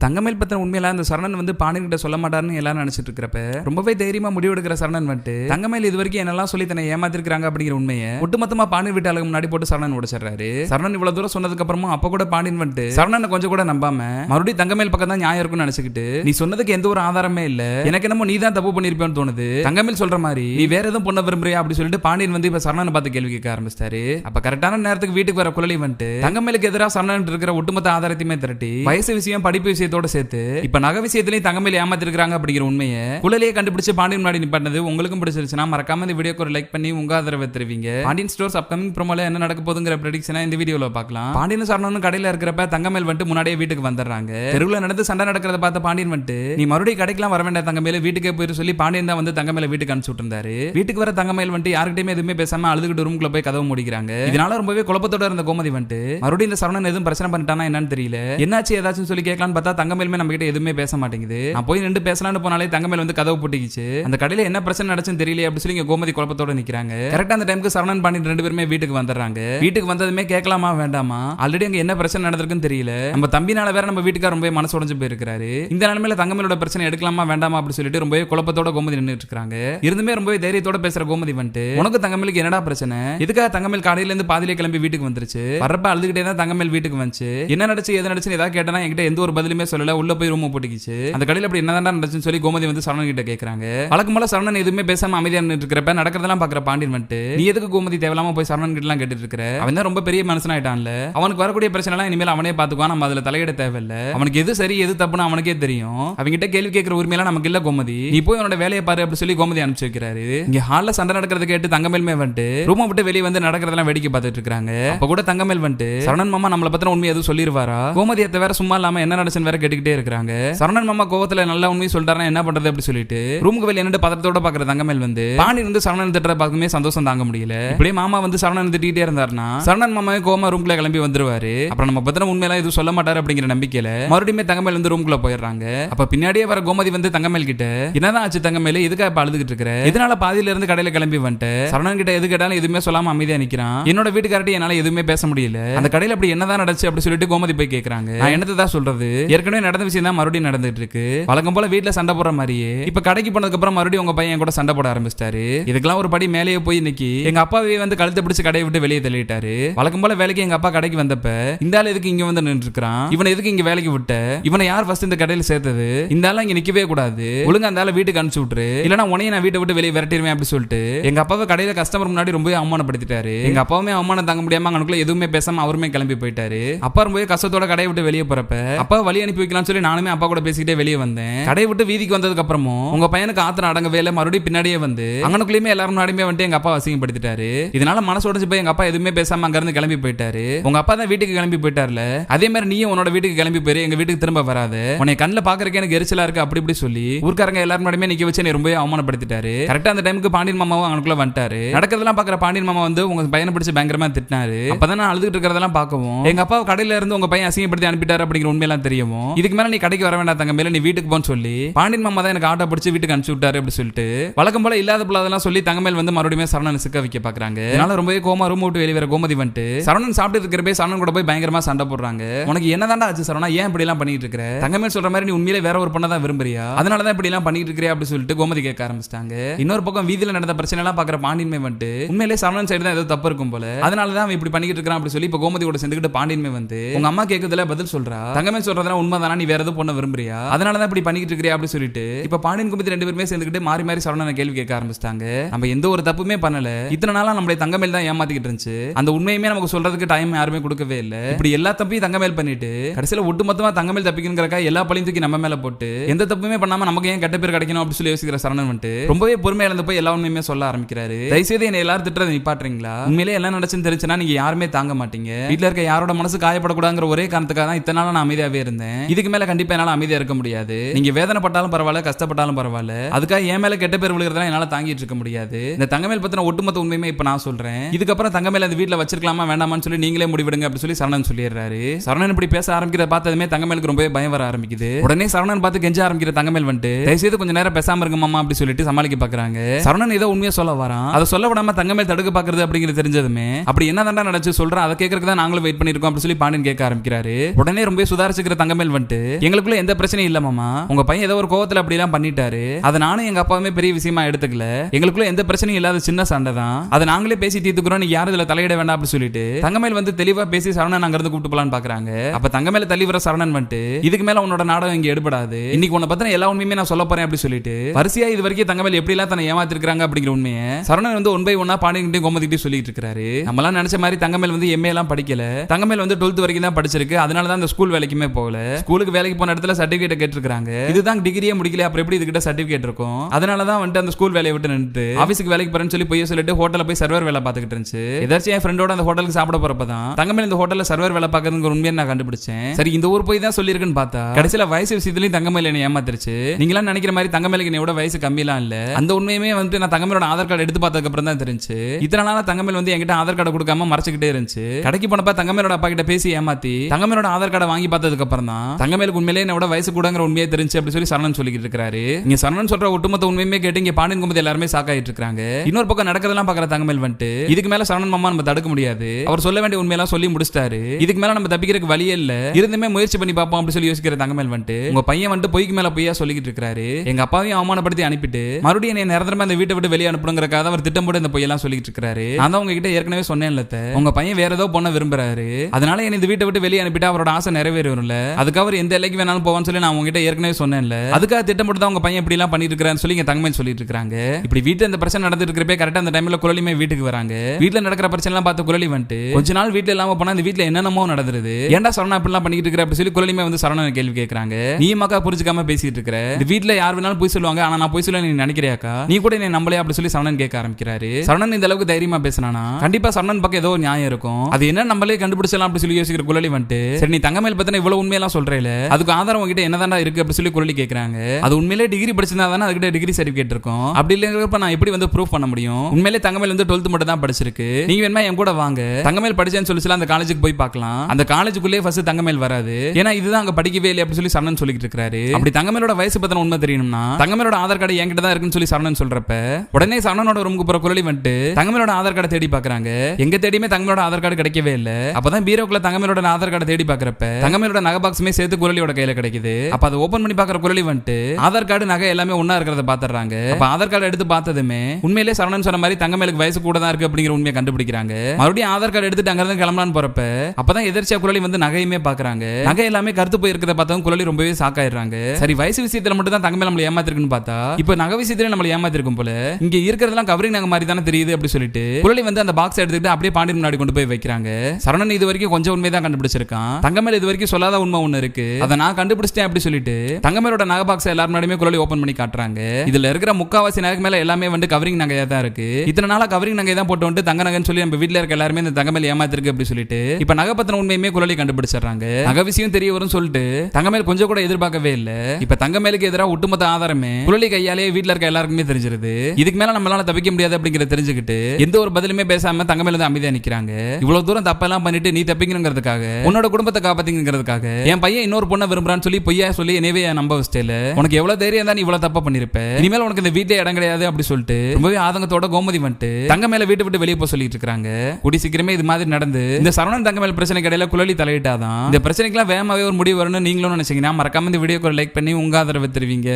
தங்கமேல் பத்தின உண்மையில அந்த சரணன் வந்து பாண்டியன்கிட்ட சொல்ல மாட்டாருன்னு எல்லாரும் நினைச்சிட்டு இருக்கிறப்ப ரொம்பவே தைரியமா முடிவெடுக்கிற சரணன் வந்துட்டு தங்கமேல் இது வரைக்கும் என்னெல்லாம் சொல்லி தன்னை ஏமாத்திருக்காங்க அப்படிங்கிற உண்மையை ஒட்டுமொத்தமா பாண்டியன் வீட்டாளுக்கு முன்னாடி போட்டு சரணன் உடைச்சிடுறாரு. சரணன் இவ்வளவு தூரம் சொன்னதுக்கு அப்புறமா அப்ப கூட பாண்டியன் வந்துட்டு சரணனை கொஞ்சம் கூட நம்பாம மறுபடியும் தங்கமேல் பக்கம் தான் நியாயம் இருக்கும்னு நினைச்சுக்கிட்டு நீ சொன்னதுக்கு எந்த ஒரு ஆதாரமே இல்ல எனக்கு என்னமோ நீ தான் தப்பு பண்ணிருப்பேன்னு தோணுது. தங்கமேல் சொல்ற மாதிரி நீ வேற எதுவும் பொண்ண விரும்புறியா அப்படி சொல்லிட்டு பாண்டியன் வந்து இப்ப சரணனை பார்த்து கேள்வி கேட்க ஆரம்பிச்சிட்டாரு. அப்ப கரெக்டான நேரத்துக்கு வீட்டுக்கு வர குழலி வந்துட்டு தங்கமேலுக்கு எதிராக சரணன் இருக்கிற ஒட்டுமொத்த ஆதாரத்தையுமே திரட்டி வயசு விஷயம் படிப்பு விஷயம் விஷயத்தோட சேர்த்து இப்ப நகை விஷயத்திலையும் தங்கமேல் ஏமாத்திருக்காங்க அப்படிங்கிற உண்மையை குழலையே கண்டுபிடிச்சு பாண்டியன் முன்னாடி நிப்பாட்டினது உங்களுக்கும் பிடிச்சிருச்சுன்னா மறக்காம இந்த வீடியோக்கு ஒரு லைக் பண்ணி உங்க ஆதரவை தெரிவிங்க. பாண்டியன் ஸ்டோர்ஸ் அப்கமிங் ப்ரோமோல என்ன நடக்க போதுங்கிற ப்ரெடிக்ஷனா இந்த வீடியோல பார்க்கலாம். பாண்டியன் சரணனும் கடையில இருக்கிறப்ப தங்கமேல் வந்துட்டு முன்னாடியே வீட்டுக்கு வந்துடுறாங்க. தெருவில் நடந்து சண்டை நடக்கிறத பார்த்த பாண்டியன் வந்துட்டு நீ மறுபடியும் கடைக்கெல்லாம் வர வேண்டாம் தங்கமேல வீட்டுக்கே போயிரு சொல்லி பாண்டியன் தான் வந்து தங்கமேல வீட்டுக்கு அனுப்பிச்சு விட்டுருந்தாரு. வீட்டுக்கு வர தங்கமேல் வந்துட்டு யாருக்கிட்டயுமே எதுவுமே பேசாம அழுதுகிட்டு ரூம்குள்ள போய் கதவு முடிக்கிறாங்க. இதனால ரொம்பவே குழப்பத்தோட இருந்த கோமதி வந்துட்டு மறுபடியும் இந்த சரணன் எதுவும் பிரச்சனை பண்ணிட்டானா என்னன்னு தெரியல. என்னாச்சு ஏதாச்சும் சொல்லி கேட்கலான்னு பார்த்தா தங்கமேலுமே நம்ம கிட்ட எதுவுமே பேச மாட்டேங்குது. நான் போய் ரெண்டு பேசலாம்னு போனாலே தங்கமேல் வந்து கதவு போட்டிக்கிச்சு. அந்த கடையில என்ன பிரச்சனை நடச்சுன்னு தெரியல அப்படி சொல்லி இங்க கோமதி குழப்பத்தோட நிக்கிறாங்க. கரெக்டா அந்த டைமுக்கு சரணன் பாண்டியன் ரெண்டு பேருமே வீட்டுக்கு வந்துடுறாங்க. வீட்டுக்கு வந்ததுமே கேட்கலாமா வேண்டாமா? ஆல்ரெடி அங்க என்ன பிரச்சனை நடந்திருக்குன்னு தெரியல. நம்ம தம்பினால வேற நம்ம வீட்டுக்கார ரொம்ப மனசு உடஞ்சு போயிருக்காரு இந்த நிலைமையில தங்கமேலோட பிரச்சனை எடுக்கலாமா வேண்டாமா அப்படி சொல்லிட்டு ரொம்பவே குழப்பத்தோட கோமதி நின்றுட்டு இருக்காங்க. இருந்துமே ரொம்பவே தைரியத்தோட பேசுற கோமதி வந்துட்டு உனக்கு தங்கமேலுக்கு என்னடா பிரச்சனை? இதுக்காக தங்கமேல் காலையில இருந்து பாதியிலே கிளம்பி வீட்டுக்கு வந்துருச்சு? வரப்ப அழுதுகிட்டே தான் தங்கமேல் வீட்டுக்கு வந்துச்சு. என்ன நடச்சு எது நடச்சுன்னு ஏதாவது கேட்டனா என்கிட்ட எந்த ஒரு பதிலுமே சொல்லல உள்ள போய் ரூம் போட்டுக்கிச்சு. அந்த கடையில் அப்படி என்னதான் நடந்துச்சுன்னு சொல்லி கோமதி வந்து சரணன் கிட்ட கேட்கறாங்க வழக்கம் போல சரணன் எதுவுமே பேசாம அமைதியா இருக்கிறப்ப நடக்கிறதெல்லாம் பாக்குற பாண்டியன் வந்துட்டு நீ எதுக்கு கோமதி தேவையில்லாம போய் சரணன் கிட்ட எல்லாம் கேட்டுட்டு இருக்கிற? அவன் தான் ரொம்ப பெரிய மனுஷனாயிட்டான்ல அவனுக்கு வரக்கூடிய பிரச்சனை எல்லாம் இனிமேல் அவனே பாத்துக்குவான். நம்ம அதுல தலையிட தேவையில்ல. அவனுக்கு எது சரி எது தப்புன்னு அவனுக்கே தெரியும். அவன்கிட்ட கேள்வி கேட்கிற உரிமையெல்லாம் நமக்கு இல்ல கோமதி. நீ போய் உன்னோட வேலையை பாரு அப்படி சொல்லி கோமதி அனுப்பிச்சு வைக்கிறாரு. இங்க ஹால்ல சண்டை நடக்கிறத கேட்டு தங்கமேல்மே வந்துட்டு ரூமை விட்டு வெளியே வந்து நடக்கிறதெல்லாம் வேடிக்கை பார்த்துட்டு இருக்காங்க. அப்ப கூட தங்கமேல் வந்துட்டு சரணன் மாமா நம்மள பத்தின உண்மை எதுவும் சொல்லிருவாரா? கோமதியத்தை வேற சும்மா இல்லாம என்ன நடச்சுன்னு வேற கேட்டுக்கிட்டே இருக்காங்க சரணன் மாமா கோவத்துல நல்ல உண்மையை சொல்லிட்டாரா என்ன பண்றது அப்படி சொல்லிட்டு ரூமுக்கு வெளியே நின்று பதத்தோட பாக்குற தங்கமேல் வந்து பாண்டி வந்து சரணன் திட்டுற பார்க்குமே சந்தோஷம் தாங்க முடியல. இப்படியே மாமா வந்து சரணன் திட்டிகிட்டே இருந்தாருன்னா சரணன் மாமாவே கோமா ரூம்குள்ள கிளம்பி வந்துருவாரு. அப்புறம் நம்ம பத்திரம் உண்மையெல்லாம் எதுவும் சொல்ல மாட்டாரு அப்படிங்கிற நம்பிக்கையில மறுபடியுமே தங்கமேல் வந்து ரூம்குள்ள போயிடுறாங்க. அப்ப பின்னாடியே வர கோமதி வந்து தங்கமேல் கிட்ட என்னதான் ஆச்சு தங்கமேல? எதுக்காக இப்ப அழுதுகிட்டு இருக்கிற? இதனால பாதியில இருந்து கடையில கிளம்பி வந்துட்டு சரணன் கிட்ட எது கேட்டாலும் எதுவுமே சொல்லாம அமைதியா நிக்கிறான். என்னோட வீட்டுக்காரட்டி என்னால எதுவுமே பேச முடியல. அந்த கடையில அப்படி என்னதான் நடச்சு அப்படி சொல்லிட்டு கோமதி போய் கேக்குறாங்க. நான் என்னதான் சொல்றது? ஏற்கனவே நடந்த விஷயம் தான் மறுபடியும் நடந்துட்டு இருக்கு வழக்கம் போல வீட்டுல சண்டை போடுற மாதிரியே. இப்ப கடைக்கு போனதுக்கு அப்புறம் மறுபடியும் உங்க பையன் கூட சண்டை போட ஆரம்பிச்சிட்டாரு. இதுக்கெல்லாம் ஒரு படி மேலேயே போய் இன்னைக்கு எங்க அப்பாவே வந்து கழுத்தை பிடிச்சு கடையை விட்டு வெளியே தள்ளிட்டாரு. வழக்கம் போல வேலைக்கு எங்க அப்பா கடைக்கு வந்தப்ப இந்த ஆள் எதுக்கு இங்க வந்து நின்று இருக்கான் இவனை எதுக்கு இங்க வேலைக்கு விட்ட? இவனை யார் ஃபர்ஸ்ட் இந்த கடையில சேர்த்தது? இந்த ஆள் இங்க நிக்கவே கூடாது. ஒழுங்கா அந்த ஆளை வீட்டுக்கு அனுப்பிச்சு விட்டுரு. இல்லனா உனைய நான் வீட்டை விட்டு வெளியே விரட்டிடுவேன் அப்படி சொல்லிட்டு எங்க அப்பாவை கடையில கஸ்டமர் முன்னாடி ரொம்பவே அவமானப்படுத்திட்டாரு. எங்க அப்பாவுமே அவமானம் தாங்க முடியாம அங்கனுக்குள்ள எதுவுமே பேசாம அவருமே கிளம்பி போயிட்டாரு. அப்பா ரொம்பவே கஷ்டத்தோட கடையை விட்டு வெளியே போறப்ப அப்பா வழியை அனுப்பி வைக்கலாம்னு சொல்லி நானுமே அப்பா கூட பேசிக்கிட்டே வெளியே வந்தேன். கடையை விட்டு வீதிக்கு வந்ததுக்கு அப்புறமும் உங்க பையனுக்கு ஆத்திரம் அடங்கவே இல்லை மறுபடியும் பின்னாடியே வந்து அங்கனுக்குள்ளயுமே எல்லாரும் முன்னாடியுமே வந்துட்டு எங்க அப்பா அசிங்கப்படுத்திட்டாரு. இதனால மனசு உடஞ்சு போய் எங்க அப்பா எதுவுமே பேசாம அங்க இருந்து கிளம்பி போயிட்டாரு. உங்க அப்பா தான் வீட்டுக்கு கிளம்பி போயிட்டார்ல. அதே மாதிரி நீயும் உன்னோட வீட்டுக்கு கிளம்பி போயிரு. எங்க வீட்டுக்கு திரும்ப வராத. உன்னை கண்ணில் பாக்குறதுக்கு எனக்கு எரிச்சலா இருக்கு அப்படி இப்படி சொல்லி ஊர்க்காரங்க எல்லாரும் முன்னாடியுமே நிக்க வச்சு என்னை ரொம்பவே அவமானப்படுத்திட்டாரு. கரெக்டா அந்த டைமுக்கு பாண்டியன் மாமாவும் அங்கனுக்குள்ள வந்துட்டாரு. நடக்கிறதெல்லாம் பாக்குற பாண்டியன் மாமா வந்து உங்க பையனை பிடிச்சு பயங்கரமா திட்டினாரு. அப்பதான் நான் அழுதுட்டு இருக்கிறதெல்லாம் பார்க்கவும் எங்க அப்பா கடையில இருந்து உங்க பையன் அசிங்கப்படுத்தி அனுப்பிட்டாரு அப்படிங்கிற உண்மையெல்லாம் தெரியவும் இதுக்கு மேல நீ கடைக்கு வர வேண்டாம் தங்க மேல நீ வீட்டுக்கு போன்னு சொல்லி பாண்டியன் மாமா தான் எனக்கு ஆட்டோ பிடிச்சி வீட்டுக்கு அனுப்பிச்சு விட்டாரு அப்படி சொல்லிட்டு வழக்கம் போல இல்லாத பிள்ளாதெல்லாம் சொல்லி தங்கமேல் வந்து மறுபடியும் சரணன் சிக்க வைக்க பாக்குறாங்க. அதனால ரொம்பவே கோமா ரூம் விட்டு வெளியே வர கோமதி வந்துட்டு சரணன் சாப்பிட்டு இருக்கிறப்ப சரணன் கூட போய் பயங்கரமா சண்டை போடுறாங்க. உனக்கு என்னதான்டா ஆச்சு சரணா ஏன் இப்படி எல்லாம் பண்ணிட்டு இருக்கிற? தங்கமேல் சொல்ற மாதிரி நீ உண்மையிலே வேற ஒரு பொண்ணை தான் விரும்புறியா? அதனாலதான் இப்படி எல்லாம் பண்ணிட்டு இருக்கிறே அப்படின்னு சொல்லிட்டு கோமதி கேட்க ஆரம்பிச்சிட்டாங்க. இன்னொரு பக்கம் வீதியில நடந்த பிரச்சனை எல்லாம் பாக்குற பாண்டியன்மை வந்துட்டு உண்மையிலே சரணன் சைடு தான் ஏதோ தப்பு இருக்கும் போல. அதனாலதான் அவன் இப்படி பண்ணிக்கிட்டு இருக்கான் அப்படி சொல்லி இப்ப கோமதி கூட சேர்ந்துக்கிட்டு பாண்டியன்மை வந்து உங்க அம்மா கேட்கறதுல பதில் சொல்றா. தங்கமே சொல்றதெல்லாம் உண்மைதானா நீ வேற எதுவும் பொண்ணை விரும்புறியா? அதனால தான் இப்படி பண்ணிக்கிட்டு இருக்கிறியா அப்படின்னு சொல்லிட்டு இப்ப பாண்டியன் கும்பத்தி ரெண்டு பேருமே சேர்ந்துக்கிட்டு மாறி மாறி சரணனை கேள்வி கேட்க ஆரம்பிச்சிட்டாங்க. நம்ம எந்த ஒரு தப்புமே பண்ணல. இத்தனை நாளா நம்மளை தங்கமேல் தான் ஏமாத்திக்கிட்டு இருந்துச்சு. அந்த உண்மையுமே நமக்கு சொல்றதுக்கு டைம் யாருமே கொடுக்கவே இல்ல. இப்படி எல்லா தப்பையும் தங்கமேல் பண்ணிட்டு கடைசியில ஒட்டு மொத்தமா தங்கமேல் தப்பிக்கணுங்கிறக்கா எல்லா பழியும் தூக்கி நம்ம மேல போட்டு எந்த தப்புமே பண்ணாம நமக்கு ஏன் கெட்ட பேர் கிடைக்கணும் அப்படின்னு சொல்லி யோசிக்கிற சரணன் வந்துட்டு ரொம்பவே பொறுமையா இருந்து போய் எல்லா உண்மையுமே சொல்ல ஆரம்பிக்கிறாரு. தயவுசெய்து என்ன எல்லாரும் திட்டத்தை நிப்பாட்டுறீங்களா? உண்மையிலே எல்லாம் நடச்சுன்னு தெரிஞ்சுன்னா நீங்க யாருமே தாங்க மாட்டீங்க. வீட்டுல இருக்க யாரோட மனசு காயப்படக்கூடாதுங்கிற ஒரே காரணத்துக்காக தான் இத்தனை நாள் நான் அமைதியாவே இருந்தேன். இதுக்கு மேல கண்டிப்பா என்னால அமைதியா இருக்க முடியாது. நீங்க வேதனைப்பட்டாலும் பரவாயில்ல கஷ்டப்பட்டாலும் பரவாயில்ல. அதுக்காக என் மேல கெட்ட பேர் விழுகிறதெல்லாம் என்னால தாங்கிட்டு இருக்க முடியாது. இந்த தங்கமேல் பத்தின ஒட்டுமொத்த உண்மையுமே இப்ப நான் சொல்றேன். இதுக்கப்புறம் தங்கமேல அந்த வீட்டுல வச்சிருக்கலாமா வேண்டாமான்னு சொல்லி நீங்களே முடிவிடுங்க அப்படின்னு சொல்லி சரணன் சொல்லிடுறாரு. சரணன் இப்படி பேச ஆரம்பிக்கிறத பார்த்ததுமே தங்கமேலுக்கு ரொம்பவே பயம் வர ஆரம்பிக்குது. உடனே சரணன் பார்த்து கெஞ்ச ஆரம்பிக்கிற தங்கமேல் வந்துட்டு தயவுசெய்து கொஞ்சம் நேரம் பேசாம இருங்க மாமா அப்படி சொல்லிட்டு சமாளிக்க பாக்குறாங்க. சரணன் ஏதோ உண்மையை சொல்ல வரான். அதை சொல்ல விடாம தங்கமேல் தடுக்க பாக்குறது அப்படிங்கிறது தெரிஞ்சதுமே அப்படி என்ன நடந்துச்சு சொல்றேன் அதை கேட்கறதுக்கு தான் நாங்களும் வெயிட் பண்ணிருக்கோம் அப்படின்னு சொல்லி பாண்டியன் கேட்க ஆரம்பிக்கிறாரு. உடனே ரொம்ப சுதாரிச்சுக்கிற தங்கமேல் தங்கமேல் வந்துட்டு எங்களுக்குள்ள எந்த பிரச்சனையும் இல்ல மாமா. உங்க பையன் ஏதோ ஒரு கோவத்துல அப்படி எல்லாம் பண்ணிட்டாரு. அதை நானும் எங்க அப்பாவுமே பெரிய விஷயமா எடுத்துக்கல. எங்களுக்குள்ள எந்த பிரச்சனையும் இல்லாத சின்ன சண்டை தான். அதை நாங்களே பேசி தீர்த்துக்கிறோம் நீ யாரும் இதுல தலையிட வேண்டாம் அப்படின்னு சொல்லிட்டு தங்கமேல் வந்து தெளிவா பேசி சரணன் அங்க இருந்து கூப்பிட்டு போலான்னு பாக்குறாங்க. அப்ப தங்கமேல தள்ளி வர சரணன் வந்துட்டு இதுக்கு மேல உன்னோட நாடகம் இங்க எடுபடாது. இன்னைக்கு உன்னை பத்தின எல்லா உண்மையுமே நான் சொல்ல போறேன் அப்படி சொல்லிட்டு வரிசையா இது வரைக்கும் தங்கமேல் எப்படி எல்லாம் தன்னை ஏமாத்திருக்காங்க அப்படிங்கிற உண்மையை சரணன் வந்து ஒன் பை ஒன்னா பாடிக்கிட்டே கோமதிக்கிட்டே சொல்லிட்டு இருக்காரு. நம்மளாம் நினைச்ச மாதிரி தங்கமேல் வந்து எம்ஏ எல்லாம் படிக்கல. தங்கமேல் வந்து டுவெல்த் வரைக்கும் தான் படிச்சிருக்கு. அதனால தான் அந்த ஸ்கூல் வேலைக்குமே போகல. ஸ்கூலுக்கு வேலைக்கு போன இடத்துல சர்டிபிகேட் கேட்டிருக்காங்க இதுதான் டிகிரியே முடிக்கல அப்புறம் எப்படி இதுகிட்ட சர்டிபிகேட் இருக்கும்? அதனால தான் வந்துட்டு அந்த ஸ்கூல் வேலையை விட்டு நின்று ஆஃபீஸுக்கு வேலைக்கு போறேன்னு சொல்லி பொய்ய சொல்லிட்டு ஹோட்டல்ல போய் சர்வர் வேலை பார்த்துக்கிட்டு இருந்துச்சு. ஏதாச்சும் என் ஃப்ரெண்டோட அந்த ஹோட்டலுக்கு சாப்பிட போறப்ப தான் தங்கமேல் இந்த ஹோட்டல்ல சர்வர் வேலை பார்க்கறதுங்கிற உண்மையை நான் கண்டுபிடிச்சேன். சரி இந்த ஊர் போய் தான் சொல்லியிருக்குன்னு பார்த்தா கடைசியில வயசு விஷயத்துலயும் தங்கமேல் என்ன ஏமாத்திருச்சு. நீங்களாம் நினைக்கிற மாதிரி தங்கமேலுக்கு என்னோட வயசு கம்மிலாம் இல்ல. அந்த உண்மையுமே வந்து நான் தங்கமேலோட ஆதார் கார்டு எடுத்து பார்த்ததுக்கு அப்புறம் தான் தெரிஞ்சு இத்தனை நாளா தங்கமேல் வந்து என்கிட்ட ஆதார் கார்டு கொடுக்காம மறைச்சுக்கிட்டே இருந்துச்சு. கடைக்கு போனப்ப தங்கமேலோட அப்பா கிட்ட பேசி ஏமாத்தி தங்கமேலோட ஆதார் கார்டை வாங்கி பார்த்ததுக்கு அப்புறம் தான் தங்கமேலுக்கு உண்மையிலே என்னோட வயசு கூடங்கிற உண்மையே தெரிஞ்சு அப்படி சொல்லி சரணன் சொல்லிக்கிட்டு இருக்காரு இங்க சரணன் சொல்ற ஒட்டுமொத்த உண்மையுமே கேட்டு இங்க பாண்டியன் கும்பத்து எல்லாருமே சாக்காயிட்டு இருக்காங்க இன்னொரு பக்கம் நடக்கிறதெல்லாம் பாக்குற தங்கமேல் வந்துட்டு இதுக்கு மேல சரணன் மாமா நம்ம தடுக்க முடியாது. அவர் சொல்ல வேண்டிய உண்மையெல்லாம் சொல்லி முடிச்சிட்டாரு. இதுக்கு மேல நம்ம தப்பிக்கிறதுக்கு வழியே இல்ல. இருந்துமே முயற்சி பண்ணி பார்ப்போம் அப்படி சொல்லி யோசிக்கிற தங்கமேல் வந்துட்டு உங்க பையன் வந்துட்டு பொய்க்கு மேல பொய்யா சொல்லிக்கிட்டு இருக்காரு எங்க அப்பாவையும் அவமானப்படுத்தி அனுப்பிட்டு மறுபடியும் என்னை நிரந்தரமா இந்த வீட்டை விட்டு வெளியே அனுப்பணுங்கிறக்காக அவர் திட்டம் போட்டு இந்த பொய்யெல்லாம் சொல்லிட்டு இருக்காரு நான் தான் உங்ககிட்ட ஏற்கனவே சொன்னேன் அத்தை. உங்க பையன் வேற ஏதோ பொண்ணை விரும்புறாரு. அதனால என்னை இந்த வீட்டை விட்டு வெளியே அனுப்பிட்டு அவரோட ஆசை நிறைவேறும்ல. அதுக்கு அவர் எந்த எல்லைக்கு வேணாலும் போவான்னு சொல்லி நான் உங்ககிட்ட ஏற்கனவே சொன்னேன்ல. அதுக்காக திட்டம் தான் உங்க பையன் இப்படி எல்லாம் பண்ணிட்டு இருக்கிறான்னு சொல்லி இங்க தங்கமேல் சொல்லிட்டு இருக்காங்க. இப்படி வீட்டுல இந்த பிரச்சனை நடந்துட்டு இருக்கிறப்ப கரெக்டா அந்த டைம்ல குரலிமே வீட்டுக்கு வராங்க. வீட்டுல நடக்கிற பிரச்சனை எல்லாம் பார்த்து குரலி வந்துட்டு கொஞ்ச நாள் வீட்டுல இல்லாம போனா இந்த வீட்டுல என்னென்னமோ நடந்துருது. ஏன்டா சரணா இப்படிலாம் பண்ணிட்டு இருக்கிற அப்படி சொல்லி குரலிமே வந்து சரணன் கேள்வி கேட்கறாங்க நீ மக்கா புரிஞ்சுக்காம பேசிட்டு இருக்கிற இந்த வீட்டுல யார் வேணாலும் போய் சொல்லுவாங்க ஆனா நான் போய் சொல்ல நீ நினைக்கிறியாக்கா? நீ கூட என்ன நம்மளே அப்படி சொல்லி சரணன் கேட்க ஆரம்பிக்கிறாரு. சரணன் இந்த அளவுக்கு தைரியமா பேசினானா? கண்டிப்பா சரணன் பக்கம் ஏதோ நியாயம் இருக்கும். அது என்ன நம்மளே கண்டுபிடிச்சலாம் அப்படி சொல்லி யோசிக்கிற குழலி வந்துட்டு சரி நீ தங்கமேல் பத்தின இவ்வளவு உண்மையெல்லாம் சொல்றேல. அதுக்கு ஆதாரம் உங்ககிட்ட என்னதான்டா இருக்கு அப்படி சொல்லி குரலி கேட்கறாங்க அது உண்மையிலே டிகிரி படிச்சிருந்தா தானே அதுக்கிட்ட டிகிரி சர்டிபிகேட் இருக்கும். அப்படி இல்லைங்கிறப்ப நான் எப்படி வந்து ப்ரூஃப் பண்ண முடியும்? உண்மையிலே தங்கமேல் வந்து டுவெல்த் மட்டும் தான் படிச்சிருக்கு. நீங்க வேணா என் கூட வாங்க. தங்கமேல் படிச்சேன்னு சொல்லி அந்த காலேஜுக்கு போய் பார்க்கலாம். அந்த காலேஜுக்குள்ளே ஃபர்ஸ்ட் தங்கமேல் வராது. ஏன்னா இதுதான் அங்க படிக்கவே இல்லை அப்படி சொல்லி சரணன் சொல்லிட்டு இருக்காரு. அப்படி தங்கமேலோட வயசு பத்தின உண்மை தெரியணும்னா தங்கமேலோட ஆதார் கார்டு என்கிட்ட தான் இருக்குன்னு சொல்லி சரணன் சொல்றப்ப உடனே சரணனோட ரூமுக்கு போற குரலி வந்துட்டு தங்கமேலோட ஆதார் கார்டை தேடி பாக்குறாங்க எங்க தேடியுமே தங்கமேலோட ஆதார் கார்டு கிடைக்கவே இல்லை. அப்பதான் பீரோக்குள்ள தங்கமேலோட ஆதார் கார்டை தேடி பாக்குறப்ப தங்கமேலோட நகை பாக்ஸுமே சேர்த்து குரலியோட கையில கிடைக்குது. அப்ப அதை ஓபன் பண்ணி பாக்குற குரலி வந்துட்டு ஆதார் கார்டு நகை எல்லாமே ஒண்ணா இருக்கிறத பாத்துறாங்க அப்ப ஆதார் கார்டு எடுத்து பார்த்ததுமே உண்மையிலே சரணன் சொன்ன மாதிரி தங்கமேலுக்கு வயசு கூட தான் இருக்கு அப்படிங்கிற உண்மையை கண்டுபிடிக்கிறாங்க. மறுபடியும் ஆதார் கார்டு எடுத்துட்டு அங்க இருந்து கிளம்பலான்னு போறப்ப அப்பதான் எதிர்ச்சியா குரலி வந்து நகையுமே பாக்குறாங்க நகை எல்லாமே கருத்து போய் இருக்கிறத பார்த்தவங்க குரலி ரொம்பவே சாக்காயிடுறாங்க சரி வயசு விஷயத்துல மட்டும் தான் தங்கமேல நம்மள ஏமாத்திருக்குன்னு பார்த்தா இப்போ நகை விஷயத்துல நம்மள ஏமாத்திருக்கும் போல இங்க இருக்கிறதெல்லாம் கவரிங் நகை மாதிரி தானே தெரியுது அப்படி சொல்லிட்டு குரலி வந்து அந்த பாக்ஸ் எடுத்துக்கிட்டு அப்படியே பாண்டியன் முன்னாடி கொண்டு போய் வைக்கிறாங்க. சரணன் இது வரைக்கும் கொஞ்சம் உண்மை தான் கண்டுபிடிச்சிருக்கான். தங்கமேல இது வரைக்கும் சொல்லாத உண்மை ஒண்ணு இருக்கு. அதை நான் கண்டுபிடிச்சிட்டேன் அப்படி சொல்லிட்டு தங்கமேலோட நகை பாக்ஸ் எல்லாரும் முன்னாடியுமே குழலி ஓபன் பண்ணி காட்டுறாங்க. இதுல இருக்கிற முக்காவாசி நகை மேல எல்லாமே வந்து கவரிங் நகையா தான் இருக்கு. இத்தனை நாளா கவரிங் நகை தான் போட்டு வந்து தங்க நகைன்னு சொல்லி நம்ம வீட்ல இருக்க எல்லாருமே இந்த தங்கமேல் ஏமாத்திருக்கு அப்படி சொல்லிட்டு இப்ப நகை பத்தின உண்மையுமே குழலி கண்டுபிடிச்சிடுறாங்க. நகை விஷயம் தெரிய வரும்னு சொல்லிட்டு தங்கமேல் கொஞ்சம் கூட எதிர்பார்க்கவே இல்ல. இப்ப தங்கமேலுக்கு எதிராக ஒட்டுமொத்த ஆதாரமே குழலி கையாலேயே வீட்ல இருக்க எல்லாருக்குமே தெரிஞ்சிருது. இதுக்கு மேல நம்மளால தப்பிக்க முடியாது அப்படிங்கறத தெரிஞ்சுக்கிட்டு எந்த ஒரு பதிலுமே பேசாம தங்கமேல தான் அமைதியா நிக்கிறாங்க. இவ்வளவு தூரம் தப்பெல்லாம் பண்ணிட்டு நீ தப்பிக்கணுங்கிறதுக்காக உன்னோட குடும்பத்தை காப்பாத்திங்கிறதுக்காக என் பையன் இன்னொரு பொண்ணை விரும்புறான்னு சொல்லி பொய்யா சொல்லி என்னவே நம்ப வச்சிட்டேல. உனக்கு எவ்வளவு தைரியம் தான் நீ இவ்வளவு தப்பா பண்ணிருப்ப? இனிமேல் உனக்கு இந்த வீட்டே இடம் கிடையாது அப்படி சொல்லிட்டு ரொம்பவே ஆதங்கத்தோட கோமதி வந்துட்டு தங்க மேல வீட்டை விட்டு வெளியே போக சொல்லிட்டு இருக்காங்க. கூடி சீக்கிரமே இது மாதிரி நடந்து இந்த சரவணன் தங்க மேல பிரச்சனை கிடையில குழலி தலையிட்டாதான். இந்த பிரச்சனைக்கெல்லாம் வேகமாவே ஒரு முடிவு வரும்னு நீங்களும் நினைச்சீங்கன்னா மறக்காம இந்த வீடியோக்கு லைக் பண்ணி உங்க ஆதரவு தெரிவிங்க.